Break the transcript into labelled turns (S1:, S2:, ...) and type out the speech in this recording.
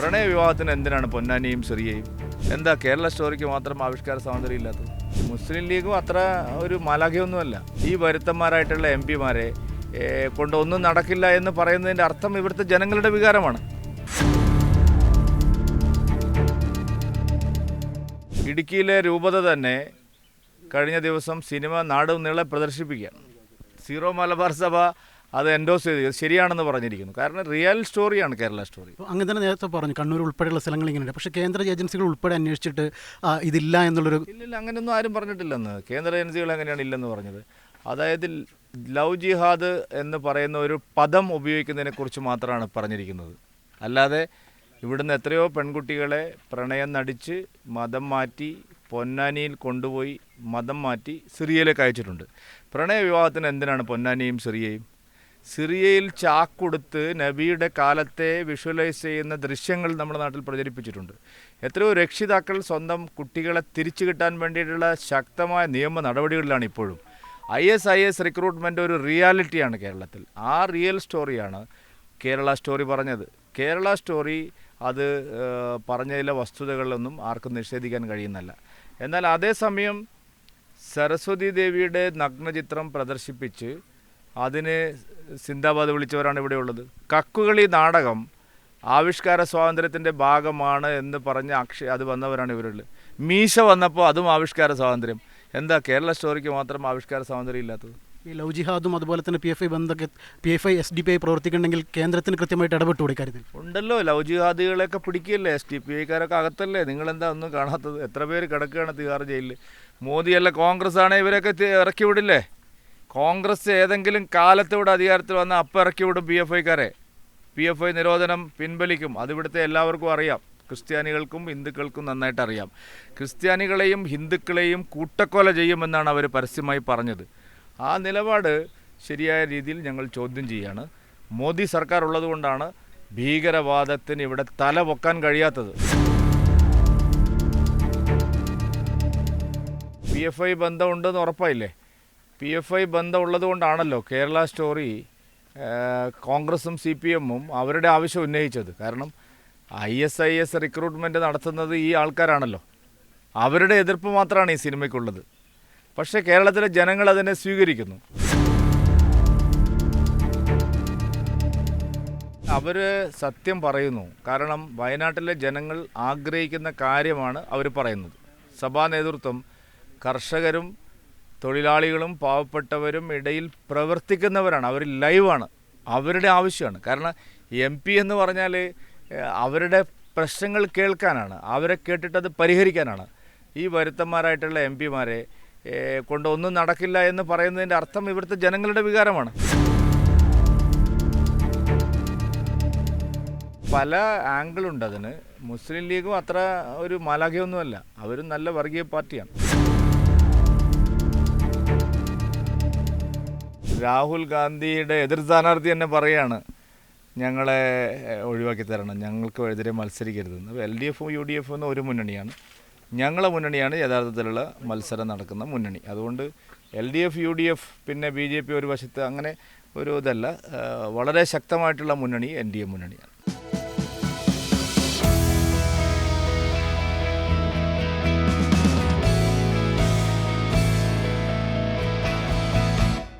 S1: പ്രണയ വിവാഹത്തിന് എന്തിനാണ് പൊന്നാനിയും സിറിയയും? എന്താ കേരള സ്റ്റോറിക്ക് മാത്രം ആവിഷ്കാര സ്വാതന്ത്ര്യം ഇല്ലാത്തത്? മുസ്ലിം ലീഗും അത്ര ഒരു മലകയൊന്നുമല്ല. ഈ വരുത്തന്മാരായിട്ടുള്ള എം പിമാരെ കൊണ്ട് ഒന്നും നടക്കില്ല എന്ന് പറയുന്നതിന്റെ അർത്ഥം ഇവിടുത്തെ ജനങ്ങളുടെ വികാരമാണ്. ഇടുക്കിയിലെ രൂപത തന്നെ കഴിഞ്ഞ ദിവസം സിനിമ നാടും നീളെ പ്രദർശിപ്പിക്കുകയാണ്. സീറോ മലബാർ സഭ അത് എൻഡോസ് ചെയ്ത് ശരിയാണെന്ന് പറഞ്ഞിരിക്കുന്നു. കാരണം റിയൽ സ്റ്റോറിയാണ് കേരള സ്റ്റോറി
S2: അങ്ങനെ തന്നെ നേരത്തെ പറഞ്ഞു കണ്ണൂർ ഉൾപ്പെടെയുള്ള സ്ഥലങ്ങൾ ഇങ്ങനെയുണ്ട്. പക്ഷേ കേന്ദ്ര ഏജൻസികൾ ഉൾപ്പെടെ അന്വേഷിച്ചിട്ട് ഇതില്ല എന്നുള്ളൊരു
S1: ഇല്ല അങ്ങനെയൊന്നും ആരും പറഞ്ഞിട്ടില്ലെന്ന്. കേന്ദ്ര ഏജൻസികൾ എങ്ങനെയാണ് ഇല്ലെന്ന് പറഞ്ഞത്? അതായത് ലവ് ജിഹാദ് എന്ന് പറയുന്ന ഒരു പദം ഉപയോഗിക്കുന്നതിനെ കുറിച്ച് മാത്രമാണ് പറഞ്ഞിരിക്കുന്നത്. അല്ലാതെ ഇവിടുന്ന് എത്രയോ പെൺകുട്ടികളെ പ്രണയം നടിച്ച് മതം മാറ്റി പൊന്നാനിയിൽ കൊണ്ടുപോയി മതം മാറ്റി സിറിയയിലേക്ക് അയച്ചിട്ടുണ്ട്. പ്രണയ വിവാഹത്തിന് എന്തിനാണ് പൊന്നാനിയും സിറിയയും സിറിയയിൽ ചാക്കൊടുത്ത് നബിയുടെ കാലത്തെ വിഷ്വലൈസ് ചെയ്യുന്ന ദൃശ്യങ്ങൾ നമ്മുടെ നാട്ടിൽ പ്രചരിപ്പിച്ചിട്ടുണ്ട്. എത്രയോ രക്ഷിതാക്കൾ സ്വന്തം കുട്ടികളെ തിരിച്ചു കിട്ടാൻ വേണ്ടിയിട്ടുള്ള ശക്തമായ നിയമ നടപടികളിലാണ് ഇപ്പോഴും. I S I S recruitment ഒരു റിയാലിറ്റിയാണ് കേരളത്തിൽ. ആ റിയൽ സ്റ്റോറിയാണ് കേരള സ്റ്റോറി പറഞ്ഞത്. കേരള സ്റ്റോറി അത് പറഞ്ഞതിലെ വസ്തുതകളിലൊന്നും ആർക്കും നിഷേധിക്കാൻ കഴിയുന്നല്ല. എന്നാൽ അതേസമയം സരസ്വതി ദേവിയുടെ നഗ്നചിത്രം പ്രദർശിപ്പിച്ച് അതിന് സിന്ദാബാദ് വിളിച്ചവരാണ് ഇവിടെ ഉള്ളത്. കക്കുകളി നാടകം ആവിഷ്കാര സ്വാതന്ത്ര്യത്തിന്റെ ഭാഗമാണ് എന്ന് പറഞ്ഞ അക്ഷ അത് വന്നവരാണ് ഇവരുള്ളത് മീശ വന്നപ്പോൾ അതും ആവിഷ്കാര സ്വാതന്ത്ര്യം. എന്താ കേരള സ്റ്റോറിക്ക് മാത്രം ആവിഷ്കാര സ്വാതന്ത്ര്യം ഇല്ലാത്തത്?
S2: ഈ ലവ് ജിഹാദും അതുപോലെ തന്നെ P F I ബന്ധമൊക്കെ P F I S D P I പ്രവർത്തിക്കുന്നുണ്ടെങ്കിൽ കേന്ദ്രത്തിന് കൃത്യമായിട്ട് ഇടപെട്ട് ഇക്കാര്യത്തിൽ
S1: ഉണ്ടല്ലോ ലവ് ജിഹാദികളെയൊക്കെ പിടിക്കില്ലേ എസ് ഡി പി ഐക്കാരൊക്കെ അകത്തല്ലേ? നിങ്ങളെന്താ ഒന്നും കാണാത്തത്? എത്ര പേര് കിടക്കുകയാണ് തിഹാർ ജയിലിൽ മോദിയല്ല കോൺഗ്രസ് ആണെങ്കിൽ ഇവരൊക്കെ ഇറക്കി വിടില്ലേ? കോൺഗ്രസ് ഏതെങ്കിലും കാലത്ത് അധികാരത്തിൽ വന്ന അപ്പം ഇറക്കി വിടും പി എഫ് ഐക്കാരെ. പി എഫ് ഐ നിരോധനം പിൻവലിക്കും. അതിവിടുത്തെ എല്ലാവർക്കും അറിയാം. ക്രിസ്ത്യാനികൾക്കും ഹിന്ദുക്കൾക്കും നന്നായിട്ട് അറിയാം. ക്രിസ്ത്യാനികളെയും ഹിന്ദുക്കളെയും കൂട്ടക്കൊല ചെയ്യുമെന്നാണ് അവർ പരസ്യമായി പറഞ്ഞത്. ആ നിലപാട് ശരിയായ രീതിയിൽ ഞങ്ങൾ ചോദ്യം ചെയ്യാണ്. മോദി സർക്കാർ ഉള്ളതുകൊണ്ടാണ് ഭീകരവാദത്തിന് ഇവിടെ തല പൊക്കാൻ കഴിയാത്തത്. പി എഫ് ഐ ബന്ധമുണ്ടെന്ന് ഉറപ്പായില്ലേ? പി എഫ് ഐ ബന്ധമുള്ളത് കൊണ്ടാണല്ലോ കേരള സ്റ്റോറി കോൺഗ്രസും സി പി എമ്മും അവരുടെ ആവശ്യം ഉന്നയിച്ചത്. കാരണം I S I S recruitment നടത്തുന്നത് ഈ ആൾക്കാരാണല്ലോ. അവരുടെ എതിർപ്പ് മാത്രമാണ് ഈ സിനിമയ്ക്കുള്ളത്. പക്ഷേ കേരളത്തിലെ ജനങ്ങൾ അതിനെ സ്വീകരിക്കുന്നു. അവർ സത്യം പറയുന്നു. കാരണം വയനാട്ടിലെ ജനങ്ങൾ ആഗ്രഹിക്കുന്ന കാര്യമാണ് അവർ പറയുന്നത്. സഭാ നേതൃത്വം കർഷകരും തൊഴിലാളികളും പാവപ്പെട്ടവരും ഇടയിൽ പ്രവർത്തിക്കുന്നവരാണ്. അവർ ലൈവാണ്. അവരുടെ ആവശ്യമാണ്. കാരണം എം പി എന്ന് പറഞ്ഞാൽ അവരുടെ പ്രശ്നങ്ങൾ കേൾക്കാനാണ്. അവരെ കേട്ടിട്ടത് പരിഹരിക്കാനാണ്. ഈ വരുത്തന്മാരായിട്ടുള്ള എം പിമാരെ കൊണ്ട് ഒന്നും നടക്കില്ല എന്ന് പറയുന്നതിന്റെ അർത്ഥം ഇവിടുത്തെ ജനങ്ങളുടെ വികാരമാണ്. പല ആംഗിളുണ്ട് അതിന്. മുസ്ലിം ലീഗും അത്ര ഒരു മലകയൊന്നുമല്ല അവരും നല്ല വർഗീയ പാർട്ടിയാണ്. രാഹുൽ ഗാന്ധിയുടെ എതിർ സ്ഥാനാർത്ഥി തന്നെ പറയാണ് ഞങ്ങളെ ഒഴിവാക്കി തരണം ഞങ്ങൾക്ക് എതിരെ മത്സരിക്കരുതെന്ന് എൽ ഡി എഫും യു ഡി എഫും എന്ന ഒരു മുന്നണിയാണ്. ഞങ്ങളെ മുന്നണിയാണ് യഥാർത്ഥത്തിലുള്ള മത്സരം നടക്കുന്ന മുന്നണി. അതുകൊണ്ട് L D F U D F പിന്നെ ബി ജെ പി ഒരു വശത്ത് അങ്ങനെ ഒരു ഇതല്ല വളരെ ശക്തമായിട്ടുള്ള മുന്നണി എൻ ഡി എ മുന്നണിയാണ്.